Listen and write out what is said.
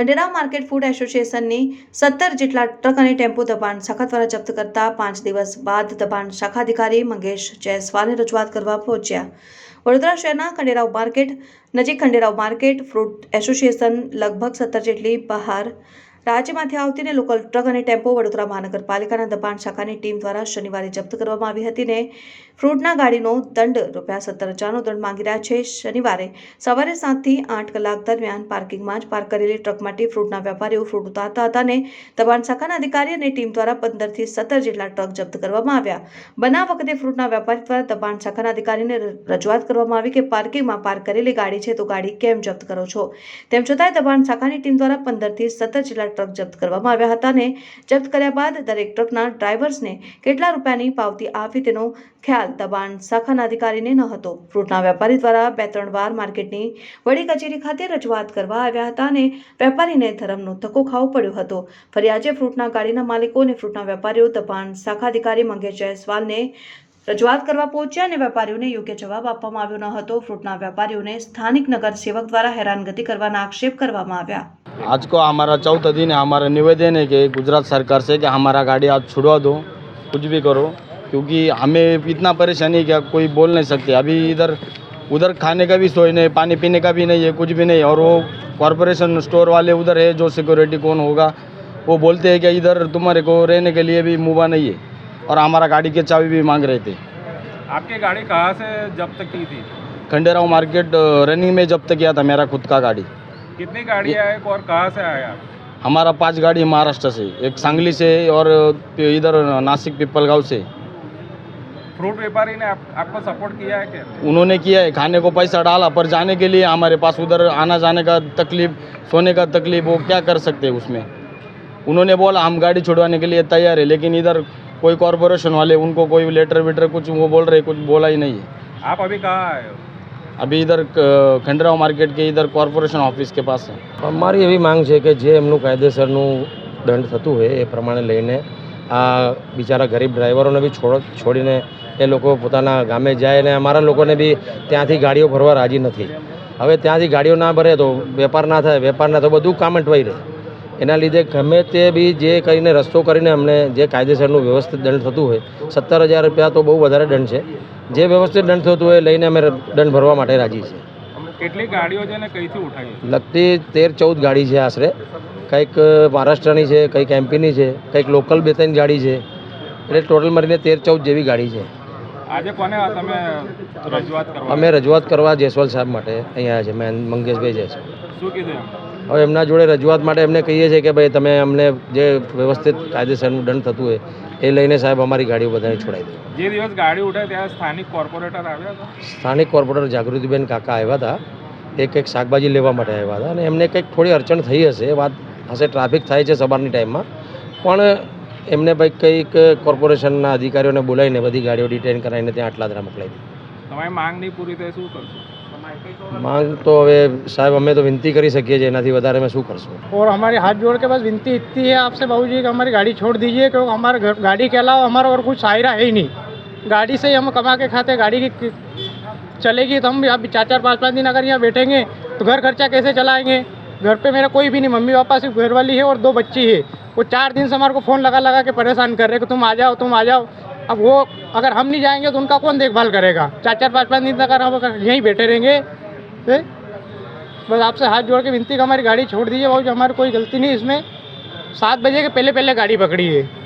Khanderao market food એસોસિએશનની સત્તર જેટલા truck અને ટેમ્પો દબાણ શાખા દ્વારા જપ્ત કરતા પાંચ દિવસ બાદ દબાણ શાખા અધિકારી મંગેશ જયસ્વાલને રજૂઆત કરવા પહોંચ્યા. વડોદરા શહેરના ખંડેરાવ માર્કેટ નજીક ખંડેરાવ માર્કેટ ફ્રૂટ એસોસિએશન લગભગ સત્તર જેટલી બહાર રાજ્યમાંથી આવતી ને લોકલ ટ્રક અને ટેમ્પો વડોદરા મહાનગરપાલિકાના દબાણ શાખાની ટીમ દ્વારા શનિવારે જપ્ત કરવામાં આવી હતી ને ફ્રૂટના ગાડીનો દંડ રૂપિયા સત્તર હજારનો દંડ માંગી રહ્યા છે. શનિવારે સવારે સાતથી આઠ કલાક દરમિયાન પાર્કિંગમાં જ પાર્ક કરેલી ટ્રક માટે ફ્રૂટના વેપારીઓ ફ્રૂટ ઉતારતા હતા ને દબાણ શાખાના અધિકારી અને ટીમ દ્વારા પંદરથી સત્તર જેટલા ટ્રક જપ્ત કરવામાં આવ્યા. બનાવ વખતે ફ્રૂટના વેપારી દ્વારા દબાણ શાખાના અધિકારીને રજૂઆત કરવામાં આવી કે પાર્કિંગમાં પાર્ક કરેલી ગાડી છે તો ગાડી કેમ જપ્ત કરો છો? તેમ છતાંય દબાણ શાખાની ટીમ દ્વારા પંદરથી સત્તર જેટલા ટ્રક જપ્ત કરવામાં આવ્યા હતા અને જપ્ત કર્યા બાદ દરેક ટ્રકના ડ્રાઈવર્સને કેટલા રૂપિયાની પાવતી આપી તેનો ખ્યાલ દબાણ શાખાના અધિકારીને ન હતો. ફ્રૂટના વેપારી દ્વારા બે ત્રણ વાર માર્કેટની વડી કચેરી ખાતે રજૂઆત કરવા આવ્યા હતા અને વેપારીને ધરમનો ધક્કો ખાવો પડ્યો હતો. ફરી આજે ફ્રૂટના ગાડીના માલિકો અને ફ્રૂટના વેપારીઓ, દબાણ શાખા અધિકારી મંગેશ જયસ્વાલને રજૂઆત કરવા પહોંચ્યા અને વેપારીઓને યોગ્ય જવાબ આપવામાં આવ્યો ન હતો ફ્રૂટના વેપારીઓને સ્થાનિક નગર સેવક દ્વારા હેરાનગતિ કરવાના આક્ષેપ કરવામાં આવ્યા आज को हमारा चौथा दिन है हमारा निवेदन है कि गुजरात सरकार से कि हमारा गाड़ी आज छुड़वा दो कुछ भी करो क्योंकि हमें इतना परेशानी है कि कोई बोल नहीं सकते अभी इधर उधर खाने का भी सोई नहीं पानी पीने का भी नहीं है कुछ भी नहीं और वो कॉरपोरेशन स्टोर वाले उधर है जो सिक्योरिटी कौन होगा वो बोलते हैं कि इधर तुम्हारे को रहने के लिए भी मुबा नहीं है और हमारा गाड़ी की चाबी भी मांग रहे थे। आपकी गाड़ी कहाँ से जब्त की थी? खंडेराव मार्केट रनिंग में जब्त किया था मेरा खुद का गाड़ी। कितनी गाड़ियाँ है और कहाँ से आया? हमारा पाँच गाड़ी महाराष्ट्र से एक सांगली से और इधर नासिक पिपलगांव से। फ्रूट व्यापारी ने आप, आपको सपोर्ट किया है क्या? उन्होंने किया है खाने को पैसा डाला पर जाने के लिए हमारे पास उधर आना जाने का तकलीफ़ सोने का तकलीफ़ वो क्या कर सकते हैं उसमें? उन्होंने बोला हम गाड़ी छुड़वाने के लिए तैयार है लेकिन इधर कोई कॉरपोरेशन वाले उनको कोई लेटर वेटर कुछ वो बोल रहे कुछ बोला ही नहीं है आप अभी कहाँ आए हो अभी इधर क- खंडराव मार्केट के इधर कॉरपोरेशन ऑफिस के पास है અમારી એવી માંગ છે કે જે એમનું કાયદેસરનું દંડ થતું હોય એ પ્રમાણે લઈને આ બિચારા ગરીબ ડ્રાઈવરોને બી છોડ છોડીને એ લોકો પોતાના ગામે જાય અને અમારા લોકોને બી ત્યાંથી ગાડીઓ ભરવા રાજી નથી હવે ત્યાંથી ગાડીઓ ના ભરે તો વેપાર ના થાય વેપાર ના તો બધું કામ અટવાઈ રહે એના લીધે ગમે તે બી જે કરીને રસ્તો કરીને અમને જે કાયદેસરનું વ્યવસ્થિત દંડ થતું હોય સત્તર હજાર રૂપિયા તો બહુ વધારે દંડ છે. જે વ્યવસ્થિત દંડ થતું હોય લઈને અમે દંડ ભરવા માટે રાજી છીએ. કેટલી ગાડીઓ છે ને કઈથી ઉઠાવી લગતી તેર ચૌદ ગાડી છે આશરે. કંઈક મહારાષ્ટ્રની છે કંઈક એમપીની છે કંઈક લોકલ બે ત્રણ ગાડી છે. એટલે ટોટલ મળીને તેર ચૌદ જેવી ગાડી છે. આજે કોને તમે રજૂઆત કરવા? અમે રજૂઆત કરવા જયસ્વાલ સાહેબ માટે અહીંયા છે મેં મંગેશભાઈ શું કીધું હવે એમના જોડે રજૂઆત માટે એમને કહીએ છીએ કે ભાઈ તમે અમને જે વ્યવસ્થિત કાયદેસરનું દંડ થતું હોય એ લઈને સાહેબ અમારી ગાડીઓ બધાને છોડાવી દે. જે દિવસ ગાડી ઉઠે ત્યારે સ્થાનિક કોર્પોરેટર આવ્યા હતા? સ્થાનિક કોર્પોરેટર જાગૃતિબેન કાકા આવ્યા હતા એ કંઈક શાકભાજી લેવા માટે આવ્યા હતા અને એમને કંઈક થોડી અડચણ થઈ હશે વાત હશે ટ્રાફિક થાય છે સવારની ટાઈમમાં પણ એમને ભાઈ કંઈક કોર્પોરેશનના અધિકારીઓને બોલાવીને બધી ગાડીઓ ડિટેન કરાવીને ત્યાં આટલા મોકલાવી દીધી તમારી માંગ નહીં પૂરી થાય શું કરશો માંગ તો હવે સાહેબ અમે તો વિનંતી કરી શકીએ છીએ એનાથી વધારે અમે શું કરશું और हमारे हाथ जोड़ के बस विनती इतनी है आपसे बाबू जी कि हमारी गाड़ी छोड़ दीजिए क्योंकि हमारे घर गाड़ी के अलावा हमारा और कुछ सायरा है ही नहीं गाड़ी से ही हम कमा के खाते गाड़ी की चलेगी तो हम अब चार चार पाँच पाँच दिन अगर यहाँ बैठेंगे तो घर खर्चा कैसे चलाएंगे घर पे मेरा कोई भी नहीं मम्मी पापा सिर्फ घर वाली है और दो बच्ची है वो चार दिन से हमारे को फ़ोन लगा लगा के परेशान कर रहे कि तुम आ जाओ, तुम आ जाओ। अब वो अगर हम नहीं जाएँगे तो उनका कौन देखभाल करेगा? चार चार पाँच पाँच दिन तक अगर हम यहीं बैठे रहेंगे तो बस आपसे हाथ जोड़ के विनती का हमारी गाड़ी छोड़ दीजिए, भाई हमारी कोई गलती नहीं इसमें। सात बजे के पहले पहले गाड़ी पकड़ी है।